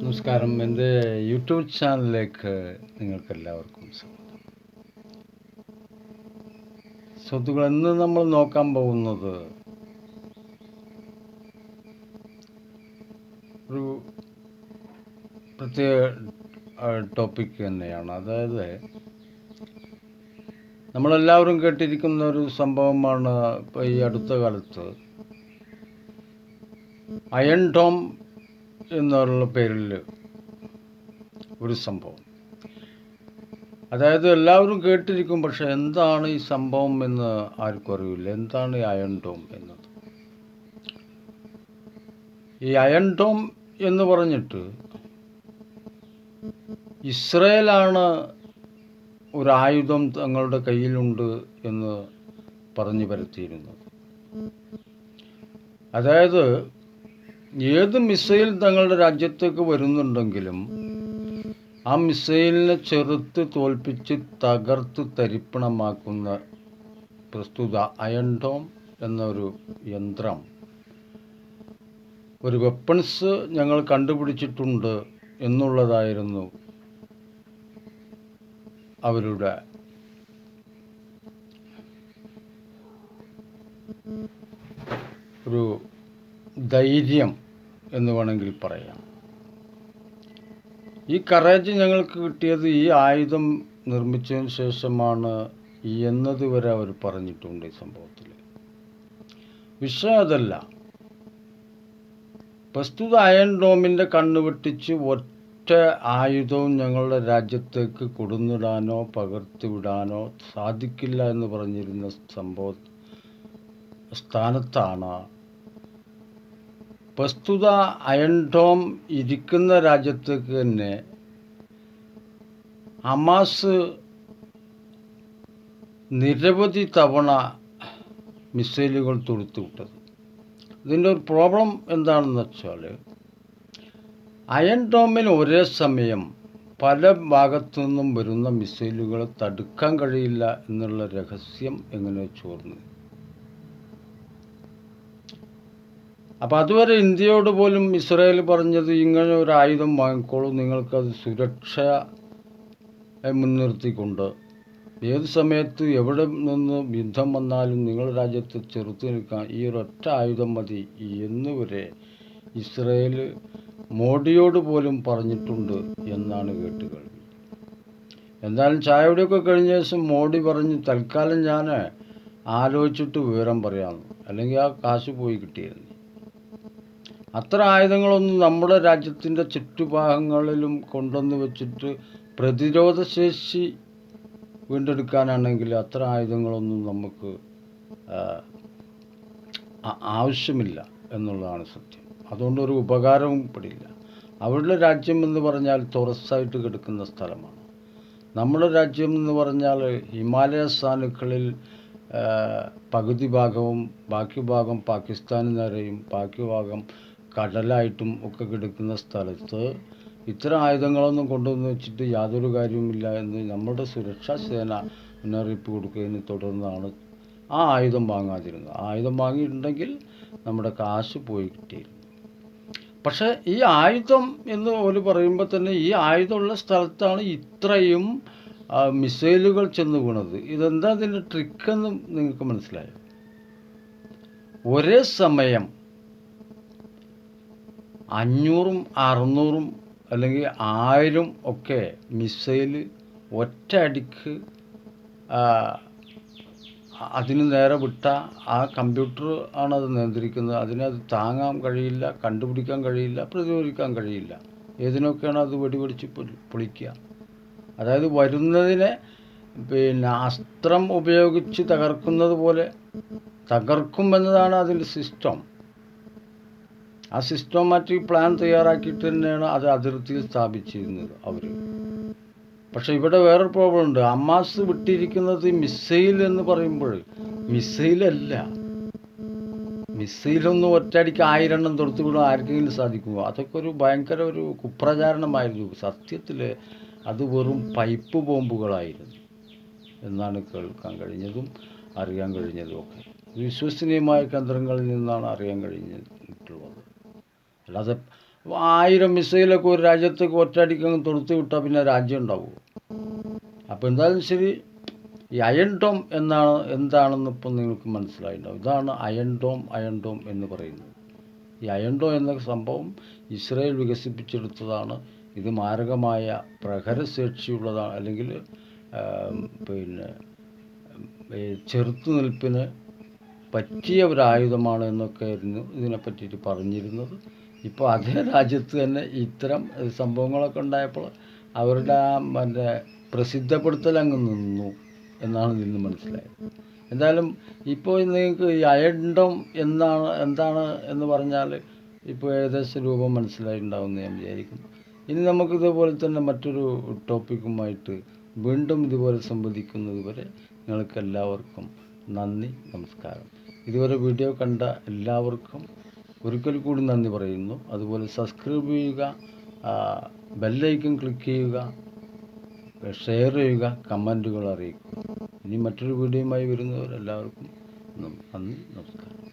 നമസ്കാരം. എന്റെ യൂട്യൂബ് ചാനലിലേക്ക് നിങ്ങൾക്ക് എല്ലാവർക്കും സ്വാഗതം. സ്വത്തുക്കൾ ഇന്ന് നമ്മൾ നോക്കാൻ പോകുന്നത് ഒരു പ്രത്യേക ടോപ്പിക് തന്നെയാണ്. അതായത് നമ്മളെല്ലാവരും കേട്ടിരിക്കുന്ന ഒരു സംഭവമാണ് ഇപ്പോൾ ഈ അടുത്ത കാലത്ത് അയൺ ടോം എന്നുള്ള പേരിൽ ഒരു സംഭവം. അതായത് എല്ലാവരും കേട്ടിരിക്കും പക്ഷെ എന്താണ് ഈ സംഭവം എന്ന് ആർക്കും അറിയില്ല. എന്താണ് ഈ അയൺ ടോം എന്നത്? ഈ അയൺ ടോം എന്ന് പറഞ്ഞിട്ട് ഇസ്രയേലാണ് ഒരു ആയുധം തങ്ങളുടെ കയ്യിലുണ്ട് എന്ന് പറഞ്ഞു പരത്തിയിരുന്നത്. അതായത് ഏത് മിസൈൽ തങ്ങളുടെ രാജ്യത്തേക്ക് വരുന്നുണ്ടെങ്കിലും ആ മിസൈലിനെ ചെറുത്ത് തോൽപ്പിച്ച് തകർത്ത് തരിപ്പണമാക്കുന്ന പ്രസ്തുത അയൺഡോം എന്നൊരു യന്ത്രം. ഒരു വെപ്പൺസ് ഞങ്ങൾ കണ്ടുപിടിച്ചിട്ടുണ്ട് എന്നുള്ളതായിരുന്നു അവരുടെ ഒരു ധൈര്യം എന്ന് വേണമെങ്കിൽ പറയാം. ഈ കറേജ് ഞങ്ങൾക്ക് കിട്ടിയത് ഈ ആയുധം നിർമ്മിച്ചതിന് ശേഷമാണ് എന്നതുവരെ അവർ പറഞ്ഞിട്ടുണ്ട് ഈ സംഭവത്തിൽ. വിഷയം അതല്ല. പ്രസ്തുത അയൺ ഡോമിന്റെ കണ്ണ് വെട്ടിച്ച് ഒറ്റ ആയുധവും ഞങ്ങളുടെ രാജ്യത്തേക്ക് കൊടുന്നിടാനോ പകർത്തിവിടാനോ സാധിക്കില്ല എന്ന് പറഞ്ഞിരുന്ന സംഭവ സ്ഥാനത്താണ് പ്രസ്തുത അയൺ ഡോം ഇരിക്കുന്ന രാജ്യത്തേക്ക് തന്നെ ഹമാസ് നിരവധി തവണ മിസൈലുകൾ തൊടുത്തു വിട്ടത്. ഇതിന്റെ ഒരു പ്രോബ്ലം എന്താണെന്ന് വെച്ചാൽ അയൺ ഒരേ സമയം പല ഭാഗത്തു നിന്നും വരുന്ന മിസൈലുകളെ തടുക്കാൻ കഴിയില്ല എന്നുള്ള രഹസ്യം എങ്ങനെ ചോർന്നു. അപ്പോൾ അതുവരെ ഇന്ത്യയോട് പോലും ഇസ്രായേൽ പറഞ്ഞത് ഇങ്ങനെ ഒരു ആയുധം വാങ്ങിക്കോളൂ നിങ്ങൾക്കത് സുരക്ഷ മുൻനിർത്തിക്കൊണ്ട്. ഏത് സമയത്ത് എവിടെ നിന്ന് യുദ്ധം വന്നാലും നിങ്ങളുടെ രാജ്യത്ത് ചെറുത്തു നിൽക്കാൻ ഈ ഒരൊറ്റ ആയുധം മതി എന്ന് വരെ ഇസ്രായേൽ മോഡിയോട് പോലും പറഞ്ഞിട്ടുണ്ട് എന്നാണ് കേട്ടുകൾ. എന്തായാലും ചായയുടെയൊക്കെ കഴിഞ്ഞ ദിവസം മോഡി പറഞ്ഞു തൽക്കാലം ഞാൻ ആലോചിച്ചിട്ട് വിവരം പറയാമെന്ന് അല്ലെങ്കിൽ ആ കാശ് പോയി കിട്ടിയിരുന്നു. അത്ര ആയുധങ്ങളൊന്നും നമ്മുടെ രാജ്യത്തിന്റെ ചുറ്റുഭാഗങ്ങളിലും കൊണ്ടുവന്ന് വെച്ചിട്ട് പ്രതിരോധ ശേഷി വീണ്ടെടുക്കാനാണെങ്കിൽ അത്ര ആയുധങ്ങളൊന്നും നമുക്ക് ആവശ്യമില്ല എന്നുള്ളതാണ് സത്യം. അതുകൊണ്ട് ഒരു ഉപകാരവും പെടില്ല. അവരുടെ രാജ്യം എന്ന് പറഞ്ഞാൽ തുറസായിട്ട് കിടക്കുന്ന സ്ഥലമാണ്. നമ്മുടെ രാജ്യം എന്ന് പറഞ്ഞാൽ ഹിമാലയ സാനുക്കളിൽ പകുതി ഭാഗവും ബാക്കി ഭാഗം പാകിസ്ഥാന് നേരെയും ബാക്കി ഭാഗം കടലായിട്ടും ഒക്കെ കിടക്കുന്ന സ്ഥലത്ത് ഇത്തരം ആയുധങ്ങളൊന്നും കൊണ്ടുവന്ന് വെച്ചിട്ട് യാതൊരു കാര്യവുമില്ല എന്ന് നമ്മുടെ സുരക്ഷാ സേന മുന്നറിയിപ്പ് കൊടുക്കുന്നതിനെ തുടർന്നാണ് ആ ആയുധം വാങ്ങാതിരുന്നത്. ആയുധം വാങ്ങിയിട്ടുണ്ടെങ്കിൽ നമ്മുടെ കാശ് പോയി കിട്ടിയിരുന്നു. പക്ഷേ ഈ ആയുധം എന്ന് ഒരു പറയുമ്പോൾ തന്നെ ഈ ആയുധമുള്ള സ്ഥലത്താണ് ഇത്രയും മിസൈലുകൾ ചെന്ന് വീണത്. ഇതെന്താ ഇതിന്റെ ട്രിക്കെന്ന് നിങ്ങൾക്ക് മനസ്സിലായോ? ഒരേ സമയം അഞ്ഞൂറും അറുന്നൂറും അല്ലെങ്കിൽ ആയിരം ഒക്കെ മിസൈൽ ഒറ്റ അടിക്ക് അതിന് നേരെ വിട്ട ആ കമ്പ്യൂട്ടർ ആണ് അത് നിയന്ത്രിക്കുന്നത്. അതിനത് താങ്ങാൻ കഴിയില്ല കണ്ടുപിടിക്കാൻ കഴിയില്ല പ്രതിരോധിക്കാൻ കഴിയില്ല. ഏതിനൊക്കെയാണ് അത് വെടിപിടിച്ച് പൊളിക്കുക. അതായത് വരുന്നതിനെ പിന്നെ അസ്ത്രം ഉപയോഗിച്ച് തകർക്കുന്നത് പോലെ തകർക്കുമെന്നതാണ് അതിന്റെ സിസ്റ്റം ആ സിസ്റ്റമാറ്റിക് പ്ലാൻ തയ്യാറാക്കിയിട്ട് തന്നെയാണ് അത് അതിർത്തിയിൽ സ്ഥാപിച്ചിരുന്നത് അവർ പക്ഷെ ഇവിടെ വേറൊരു പ്രോബ്ലം ഉണ്ട്. അമ്മാസ് വിട്ടിരിക്കുന്നത് മിസൈൽ എന്ന് പറയുമ്പോൾ മിസൈലല്ല മിസൈലൊന്നും ഒറ്റയടിക്ക് ആയിരം എണ്ണം തൊടുത്തു വിടാൻ ആർക്കെങ്കിലും സാധിക്കുമോ? അതൊക്കെ ഒരു ഭയങ്കര ഒരു കുപ്രചാരണമായിരുന്നു. സത്യത്തിൽ അത് വെറും പൈപ്പ് ബോംബുകളായിരുന്നു എന്നാണ് കേൾക്കാൻ കഴിഞ്ഞതും അറിയാൻ കഴിഞ്ഞതും ഒക്കെ. വിശ്വസനീയമായ കേന്ദ്രങ്ങളിൽ നിന്നാണ് അറിയാൻ കഴിഞ്ഞിട്ടുള്ളത്. അല്ലാതെ ആയിരം മിസൈലൊക്കെ ഒരു രാജ്യത്തേക്ക് ഒറ്റയടിക്കങ്ങ് തൊടുത്തു വിട്ടാൽ പിന്നെ രാജ്യം ഉണ്ടാവുമോ അപ്പോൾ എന്തായാലും ശരി ഈ അയൺ ഡോം എന്നാണ് എന്താണെന്ന് ഇപ്പം നിങ്ങൾക്ക് മനസ്സിലായിട്ടുണ്ടാവും. ഇതാണ് അയൺ ഡോം അയൺ ഡോം എന്ന് പറയുന്നത്. ഈ അയൺ ഡോം എന്ന സംഭവം ഇസ്രയേൽ വികസിപ്പിച്ചെടുത്തതാണ്. ഇത് മാരകമായ പ്രഹരശേഷിയുള്ളതാണ് അല്ലെങ്കിൽ പിന്നെ ചെറുത്തുനിൽപ്പിന് പറ്റിയ ഒരു ആയുധമാണ് എന്നൊക്കെ ആയിരുന്നു ഇതിനെ പറഞ്ഞിരുന്നത്. ഇപ്പോൾ അതേ രാജ്യത്ത് തന്നെ ഇത്തരം സംഭവങ്ങളൊക്കെ ഉണ്ടായപ്പോൾ അവരുടെ ആ മറ്റേ പ്രസിദ്ധപ്പെടുത്തൽ അങ്ങ് നിന്നു എന്നാണ് നിന്ന് മനസ്സിലായത്. എന്തായാലും ഇപ്പോൾ നിങ്ങൾക്ക് ഈ അയണ്ടം എന്നാണ് എന്താണ് എന്ന് പറഞ്ഞാൽ ഇപ്പോൾ ഏകദേശം രൂപം മനസ്സിലായിട്ടുണ്ടാവുമെന്ന് ഞാൻ വിചാരിക്കുന്നു. ഇനി നമുക്ക് ഇതുപോലെ തന്നെ മറ്റൊരു ടോപ്പിക്കുമായിട്ട് വീണ്ടും ഇതുപോലെ സംവദിക്കുന്നത് വരെ നിങ്ങൾക്ക് എല്ലാവർക്കും നന്ദി നമസ്കാരം. ഇതുവരെ വീഡിയോ കണ്ട എല്ലാവർക്കും ഒരിക്കൽ കൂടി നന്ദി പറയുന്നു. അതുപോലെ സബ്സ്ക്രൈബ് ചെയ്യുക ബെല്ലൈക്കൺ ക്ലിക്ക് ചെയ്യുക ഷെയർ ചെയ്യുക കമന്റുകൾ അറിയിക്കുക. ഇനി മറ്റൊരു വീഡിയോയുമായി വരുന്നവരെല്ലാവർക്കും നന്ദി നമസ്കാരം.